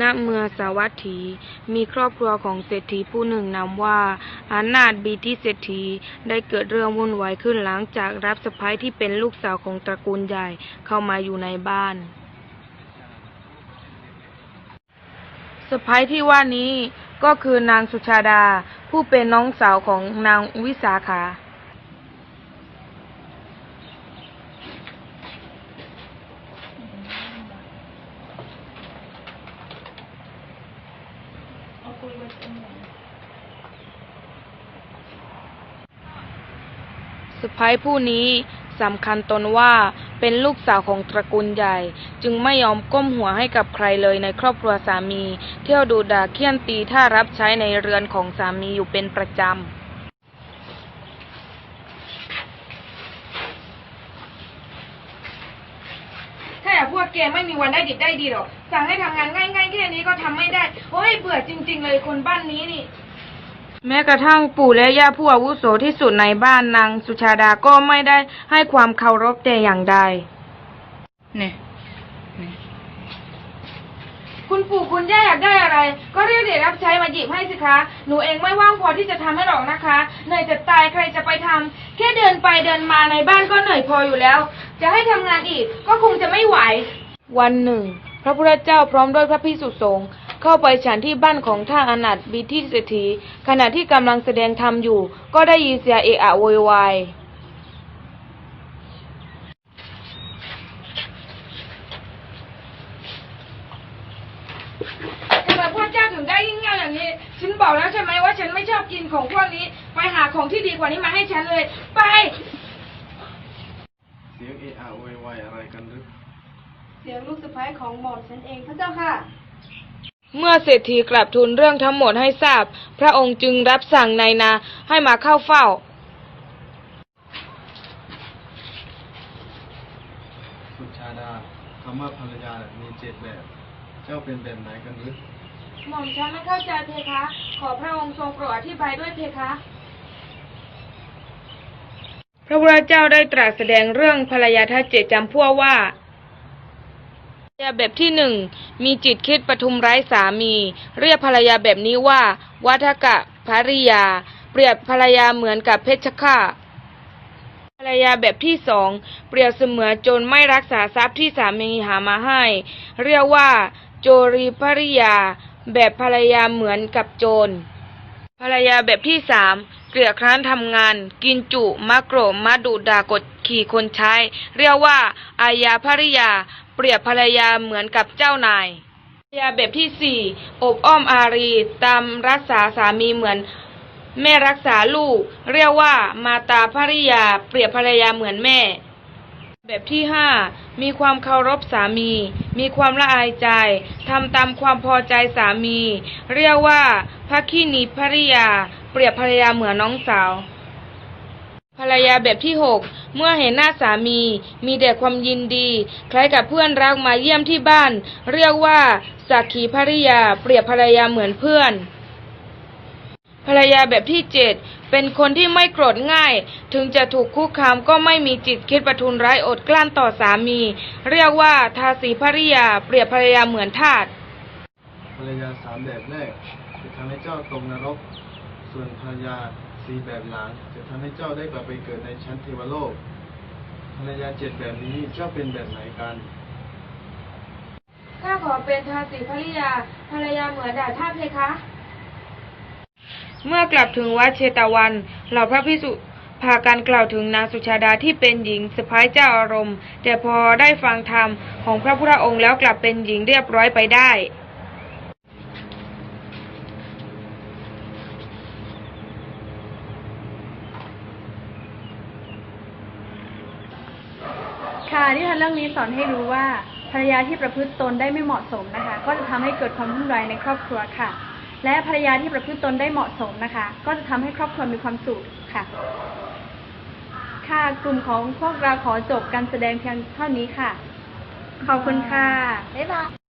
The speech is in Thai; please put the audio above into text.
ณเมืองสาวัตถี มีครอบครัวของเศรษฐีผู้หนึ่งนามว่า อานาถบีทิเศรษฐีได้เกิดเรื่องวุ่นวายขึ้นหลังจากรับสะพ้ายที่เป็นลูกสาวของตระกูลใหญ่เข้ามาอยู่ในบ้านสะพ้ายที่ว่านี้ก็คือนางสุชาดา ผู้เป็นน้องสาวของนางวิสาขา สะพ้ายผู้นี้สำคัญตนว่าเป็นลูกสาวของตระกูลใหญ่ จึงไม่ยอมก้มหัวให้กับใครเลยในครอบครัวสามี เที่ยวดูด่าเคี่ยนตีถ้ารับใช้ในเรือนของสามีอยู่เป็นประจำถ้าอยาพวกแกไม่มีวันได้ดิบได้ดีหรอก สั่งให้ทำงานง่ายๆแค่นี้ก็ทำไม่ได้ โอ้ยเบื่อจริง ๆ เลยคนบ้านนี้นี่ แม้กระทั่งปู่และย่าผู้อาวุโสที่สุดในบ้านนางสุชาดาก็ไม่ได้ให้ความเคารพแต่อย่างใดเนี่ยคุณปู่คุณย่าอยากได้อะไร ก็เรียกเด็กรับใช้มาหยิบให้สิคะ หนูเองไม่ว่างพอที่จะทำให้หรอกนะคะเหนื่อยจะตายใครจะไปทำแค่เดินไปเดินมาในบ้านก็เหนื่อยพออยู่แล้ว จะให้ทำงานอีกก็คงจะไม่ไหว วันหนึ่ง พระพุทธเจ้าพร้อมด้วยพระพิสุสงฆ์ เข้าไปฉันที่บ้านของท่านอนัตบิทิเศรษฐีขณะที่กำลังแสดงธรรมอยู่ ก็ได้ยินเสียงเอะอะโวยวายทำไมพระเจ้าถึงได้ยิ่งเง่ายอย่างนี้ ฉันบอกแล้วใช่ไหมว่าฉันไม่ชอบกินของพวกนี้ ไปหาของที่ดีกว่านี้มาให้ฉันเลย ไป เสียงเอะอะโวยวายอะไรกันหรือ เสียงลูกสะพ้ายของหม่อมฉันเองพระเจ้าค่ะ เมื่อเศรษฐีกลับทูลเรื่องทั้งหมดให้ทราบ พระองค์จึงรับสั่งนายนาให้มาเข้าเฝ้า สุชาดาคำว่าภรรยามีเจ็ดแบบ เจ้าเป็นแบบไหนกันหรือหม่อมฉันไม่เข้าใจเพคะ ขอพระองค์ทรงโปรดอธิบายด้วยเพคะ พระพุทธเจ้าได้ตรัสแสดงเรื่องภรรยาทัศเจตจำพวกว่า ภรรยาแบบที่หนึ่งมีจิตคิดปทุมร้ายสามี เรียกภรรยาแบบนี้ว่า วัฏกะภริยา เปรียบภรรยาเหมือนกับเพชฌฆาตภรรยาแบบที่สองเปรียบเสมือนโจรไม่รักษาทรัพย์ที่สามีหามาให้ เรียกว่า โจรีภริยา แบบภรรยาเหมือนกับโจร ภรรยาแบบที่สามเกลียดคร้านทำงาน กินจุมักโกรธมาดุด่ากดขี่คนใช้ เรียกว่า อายาภริยา เปรียบภรรยาเหมือนกับเจ้านายภรรยาแบบที่สี่อบอ้อมอารีตามรักษาสามีเหมือนแม่รักษาลูก เรียกว่ามาตาภริยา เปรียบภรรยาเหมือนแม่ แบบที่ห้ามีความเคารพสามี มีความละอายใจทำตามความพอใจสามี เรียกว่าพระคีนีภริยา เปรียบภรรยาเหมือนน้องสาว ภรรยาแบบที่หกเมื่อเห็นหน้าสามี มีแต่ความยินดี คล้ายกับเพื่อนรักมาเยี่ยมที่บ้าน เรียกว่าสักขีภริยา เปรียบภรรยาเหมือนเพื่อน ภรรยาแบบที่เจ็ดเป็นคนที่ไม่โกรธง่าย ถึงจะถูกคุกคามก็ไม่มีจิตคิดประทุนร้ายอดกลั้นต่อสามี เรียกว่าทาสีภริยา เปรียบภรรยาเหมือนทาสภรรยาสามแบบแรกจะทำให้เจ้าตกนรก ส่วนภรรยาสี่แบบหลัง จะทำให้เจ้าได้กลับไปเกิดในชั้นเทวโลกภรรยาเจ็ดแบบนี้เจ้าเป็นแบบไหนกันข้าขอเป็นทาสีภริยาภรรยาเหมือนด่าท่าเพคะ เมื่อกลับถึงวัดเชตวัน เหล่าพระพิสุพากันกล่าวถึงนางสุชาดาที่เป็นหญิงสะพ้ายเจ้าอารมณ์ แต่พอได้ฟังธรรมของพระพุทธองค์แล้วกลับเป็นหญิงเรียบร้อยไปได้ค่ะนิทานเรื่องนี้สอนให้รู้ว่าภรรยาที่ประพฤติตนได้ไม่เหมาะสมนะคะ ก็จะทำให้เกิดความวุ่นวายในครอบครัวค่ะ และภรรยาที่ประพฤติตนได้เหมาะสมนะคะ ก็จะทำให้ครอบครัวมีความสุขค่ะ ค่ะกลุ่มของพวกเราขอจบการแสดงเพียงเท่านี้ค่ะ ขอบคุณค่ะบ๊ายบาย